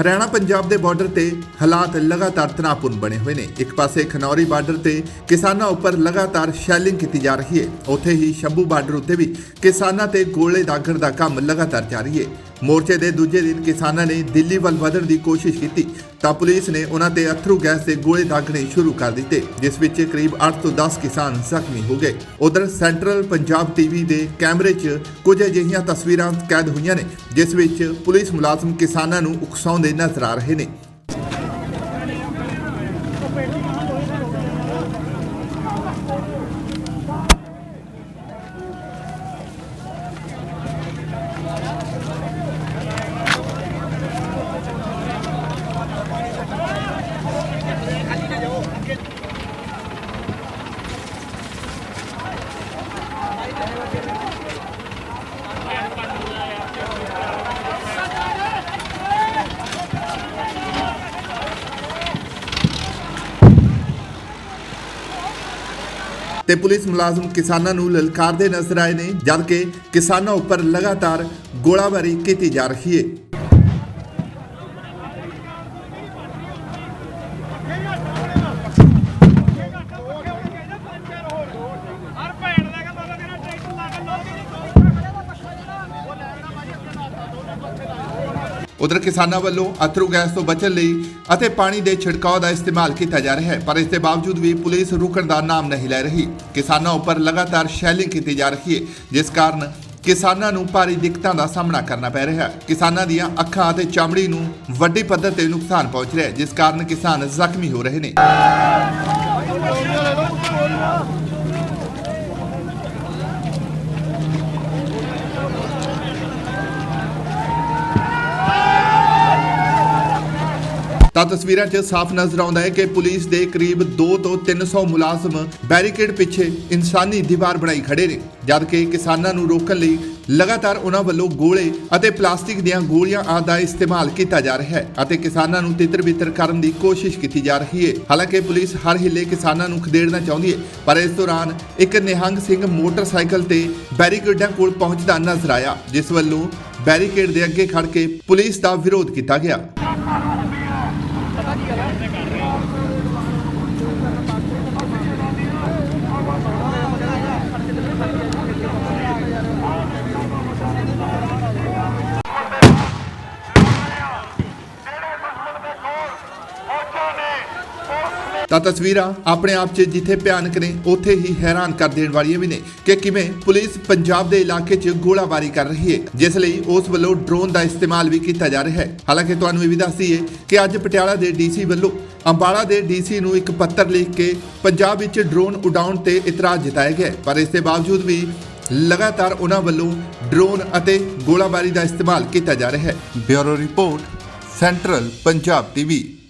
ਹਰਿਆਣਾ ਪੰਜਾਬ ਦੇ ਬਾਰਡਰ ਤੇ ਹਾਲਾਤ ਲਗਾਤਾਰ ਤਣਾਅਪੂਰਨ ਬਣੇ ਹੋਏ ਨੇ। ਇੱਕ ਪਾਸੇ ਖਨੌਰੀ ਬਾਰਡਰ ਤੇ ਕਿਸਾਨਾਂ ਉੱਪਰ ਲਗਾਤਾਰ ਸ਼ੈਲਿੰਗ ਕੀਤੀ ਜਾ ਰਹੀ ਹੈ। ਉੱਥੇ ਹੀ ਸ਼ੰਭੂ ਬਾਰਡਰ ਉੱਤੇ ਵੀ ਕਿਸਾਨਾਂ ਤੇ ਗੋਲੇ ਦਾਗਣ ਦਾ ਕੰਮ ਲਗਾਤਾਰ ਜਾਰੀ ਹੈ। ਮੋਰਚੇ ਦੇ ਦੂਜੇ ਦਿਨ ਕਿਸਾਨਾਂ ਨੇ ਦਿੱਲੀ ਵੱਲ ਵਧਣ ਦੀ ਕੋਸ਼ਿਸ਼ ਕੀਤੀ। ਤਾਂ ਪੁਲਿਸ ਨੇ ਉਹਨਾਂ ਤੇ ਅਥਰੂ ਗੈਸ ਦੇ ਗੋਲੇ ਦਾਗਣੇ ਸ਼ੁਰੂ ਕਰ ਦਿੱਤੇ, ਜਿਸ ਵਿੱਚ ਕਰੀਬ 8 ਤੋਂ 10 ਕਿਸਾਨ ਜ਼ਖਮੀ ਹੋ ਗਏ। ਉਧਰ ਸੈਂਟਰਲ ਪੰਜਾਬ ਟੀਵੀ ਦੇ ਕੈਮਰੇ 'ਚ ਕੁਝ ਅਜਿਹੀਆਂ ਤਸਵੀਰਾਂ ਕੈਦ ਹੋਈਆਂ ਨੇ, ਜਿਸ ਵਿੱਚ ਪੁਲਿਸ ਮੁਲਾਜ਼ਮ ਕਿਸਾਨਾਂ ਨੂੰ ਉਕਸਾਉਂਦੇ ਨਜ਼ਰ ਆ ਰਹੇ ਨੇ। ਤੇ ਪੁਲਿਸ ਮੁਲਾਜ਼ਮ ਕਿਸਾਨਾਂ ਨੂੰ ਲਲਕਾਰਦੇ ਨਜ਼ਰ ਆਏ ਨੇ, ਜਦਕਿ ਕਿਸਾਨਾਂ ਉੱਪਰ ਲਗਾਤਾਰ ਗੋਲਾਬਾਰੀ ਕੀਤੀ ਜਾ ਰਹੀ ਹੈ। ਹਰ ਭੈਣ ਉਧਰ ਕਿਸਾਨਾਂ ਵੱਲੋਂ ਅਥਰੂ ਗੈਸ ਤੋਂ ਬਚਣ ਲਈ ਅਤੇ ਪਾਣੀ ਦੇ ਛਿੜਕਾਅ ਦਾ ਇਸਤੇਮਾਲ ਕੀਤਾ ਜਾ ਰਿਹਾ ਹੈ, ਪਰ ਇਸ ਦੇ ਬਾਵਜੂਦ ਵੀ ਪੁਲਿਸ ਰੁਕਣ ਦਾ ਨਾਮ ਨਹੀਂ ਲੈ ਰਹੀ। ਕਿਸਾਨਾਂ ਉੱਪਰ ਲਗਾਤਾਰ ਸ਼ੈਲਿੰਗ ਕੀਤੀ ਜਾ ਰਹੀ ਹੈ, ਜਿਸ ਕਾਰਨ ਕਿਸਾਨਾਂ ਨੂੰ ਭਾਰੀ ਦਿੱਕਤਾਂ ਦਾ ਸਾਹਮਣਾ ਕਰਨਾ ਪੈ ਰਿਹਾ ਹੈ। ਕਿਸਾਨਾਂ ਦੀਆਂ ਅੱਖਾਂ ਅਤੇ ਚਮੜੀ ਨੂੰ ਵੱਡੀ ਪੱਧਰ ਤੇ ਨੁਕਸਾਨ ਪਹੁੰਚ ਰਿਹਾ ਹੈ, ਜਿਸ ਕਾਰਨ ਕਿਸਾਨ ਜ਼ਖਮੀ ਹੋ ਰਹੇ ਨੇ। ਤਸਵੀਰਾਂ 'ਚ ਸਾਫ਼ ਨਜ਼ਰ ਆਉਂਦਾ ਹੈ ਕਿ ਪੁਲਿਸ ਦੇ ਕਰੀਬ 2 ਤੋਂ 300 ਮੁਲਾਜ਼ਮ ਬੈਰੀਕੇਡ ਪਿੱਛੇ ਇਨਸਾਨੀ ਦੀਵਾਰ ਬਣਾਈ ਖੜੇ ਨੇ, ਜਦਕਿ ਕਿਸਾਨਾਂ ਨੂੰ ਰੋਕਣ ਲਈ ਲਗਾਤਾਰ ਉਹਨਾਂ ਵੱਲੋਂ ਗੋਲੇ ਅਤੇ ਪਲਾਸਟਿਕ ਦੀਆਂ ਗੋਲੀਆਂ ਆਦਿ ਦਾ ਇਸਤੇਮਾਲ ਕੀਤਾ ਜਾ ਰਿਹਾ ਹੈ ਅਤੇ ਕਿਸਾਨਾਂ ਨੂੰ ਤਿੱਤਰ-ਬਿੱਤਰ ਕਰਨ ਦੀ ਕੋਸ਼ਿਸ਼ ਕੀਤੀ ਜਾ ਰਹੀ ਹੈ। ਹਾਲਾਂਕਿ ਪੁਲਿਸ ਹਰ ਹਿੱਲੇ ਕਿਸਾਨਾਂ ਨੂੰ ਖਦੇੜਨਾ ਚਾਹੁੰਦੀ ਹੈ, ਪਰ ਇਸ ਦੌਰਾਨ ਇੱਕ ਨਿਹੰਗ ਸਿੰਘ ਮੋਟਰਸਾਈਕਲ ਤੇ ਬੈਰੀਕੇਡਾਂ ਕੋਲ ਪਹੁੰਚਦਾ ਨਜ਼ਰ ਆਇਆ, ਜਿਸ ਵੱਲੋਂ ਬੈਰੀਕੇਡ ਦੇ ਅੱਗੇ ਖੜ ਕੇ ਪੁਲਿਸ ਦਾ ਵਿਰੋਧ ਕੀਤਾ ਗਿਆ। ਤਾਂ ਤਸਵੀਰਾਂ ਆਪਣੇ ਆਪ 'ਚ ਜਿੱਥੇ ਭਿਆਨਕ ਨੇ, ਉੱਥੇ ਹੀ ਹੈਰਾਨ ਕਰ ਦੇਣ ਵਾਲੀਆਂ ਵੀ ਨੇ ਕਿ ਕਿਵੇਂ ਪੁਲਿਸ ਪੰਜਾਬ ਦੇ ਇਲਾਕੇ 'ਚ ਗੋਲਾਬਾਰੀ ਕਰ ਰਹੀ ਹੈ, ਜਿਸ ਲਈ ਉਸ ਵੱਲੋਂ ਡਰੋਨ ਦਾ ਇਸਤੇਮਾਲ ਵੀ ਕੀਤਾ ਜਾ ਰਿਹਾ ਹੈ। ਹਾਲਾਂਕਿ ਤੁਹਾਨੂੰ ਇਹ ਵੀ ਦੱਸ ਦਈਏ ਕਿ ਅੱਜ ਪਟਿਆਲਾ ਦੇ ਡੀਸੀ ਵੱਲੋਂ ਅੰਬਾਲਾ ਦੇ ਡੀਸੀ ਨੂੰ ਇੱਕ ਪੱਤਰ ਲਿਖ ਕੇ ਪੰਜਾਬ ਵਿੱਚ ਡਰੋਨ ਉਡਾਉਣ ਤੇ ਇਤਰਾਜ਼ ਜਤਾਇਆ ਗਿਆ ਹੈ। ਪਰ ਇਸ ਦੇ ਬਾਵਜੂਦ ਵੀ ਲਗਾਤਾਰ ਉਹਨਾਂ ਵੱਲੋਂ ਡਰੋਨ ਅਤੇ ਗੋਲਾਬਾਰੀ ਦਾ ਇਸਤੇਮਾਲ ਕੀਤਾ ਜਾ ਰਿਹਾ ਹੈ। Bureau report, central Punjab TV.